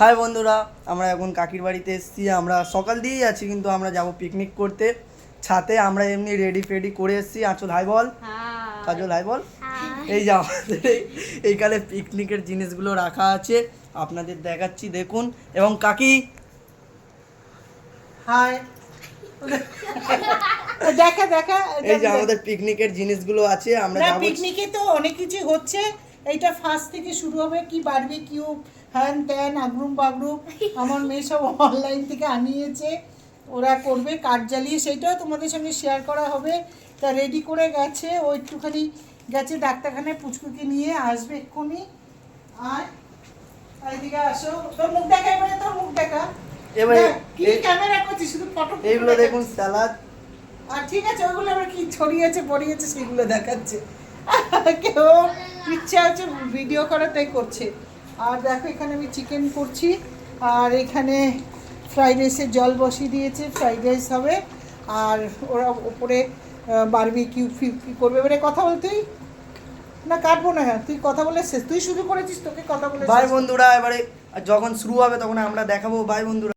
High বন্ধুরা আমরা এখন কাকির বাড়িতে এসেছি। আমরা সকাল দিয়েই আছি কিন্তু আমরা যাব পিকনিক করতে। ছাতে আমরা এমনি রেডি ফেডি করে এসেছি। আঁচল হাই বল। কাজল হাই বল। এই যে আমাদের এইখানে পিকনিকের জিনিসগুলো রাখা আছে। আপনাদের দেখাচ্ছি দেখুন। এবং কাকি? হাই দেখা দেখা এই যে আমাদের পিকনিকের জিনিসগুলো আছে আমরা পিকনিকে তো অনেক কিছু হচ্ছে। এইটা ফার্স্ট থেকে শুরু হবে কি বাড়বে কিউ হ্যান ত্যান আগরুম বাগরুম আমার মেয়ে সব অনলাইন থেকে আনিয়েছে ওরা করবে কাঠ জ্বালিয়ে সেইটাও তোমাদের সঙ্গে শেয়ার করা হবে। তা রেডি করে গেছে ও একটুখানি গেছে ডাক্তারখানায় পুচকুকে নিয়ে আসবে এক্ষুনি। আর এইদিকে আসো। তোর মুখ দেখা এবারে তোর মুখ দেখা। এবারে কি ক্যামেরা করছিস শুধু ফটো এইগুলো দেখুন স্যালাড আর ঠিক আছে ওগুলো আবার কি ছড়িয়েছে পড়িয়েছে সেগুলো দেখাচ্ছে। কেউ ইচ্ছা আছে ভিডিও করা তাই করছে। আর দেখো, এখানে আমি চিকেন করছি। আর এখানে ফ্রাইড রাইসের জল বসিয়ে দিয়েছে ফ্রাইড রাইস হবে। আর ওরা ওপরে বারবি কিউ ফিউ করবে? এবারে কথা বল তুই। না, কাটবো না হ্যাঁ তুই কথা বলে শেষ। তুই শুরু করেছিস, তোকে কথা বলে ভাই বন্ধুরা, এবারে যখন শুরু হবে, তখন আমরা দেখাবো। ভাই বন্ধুরা।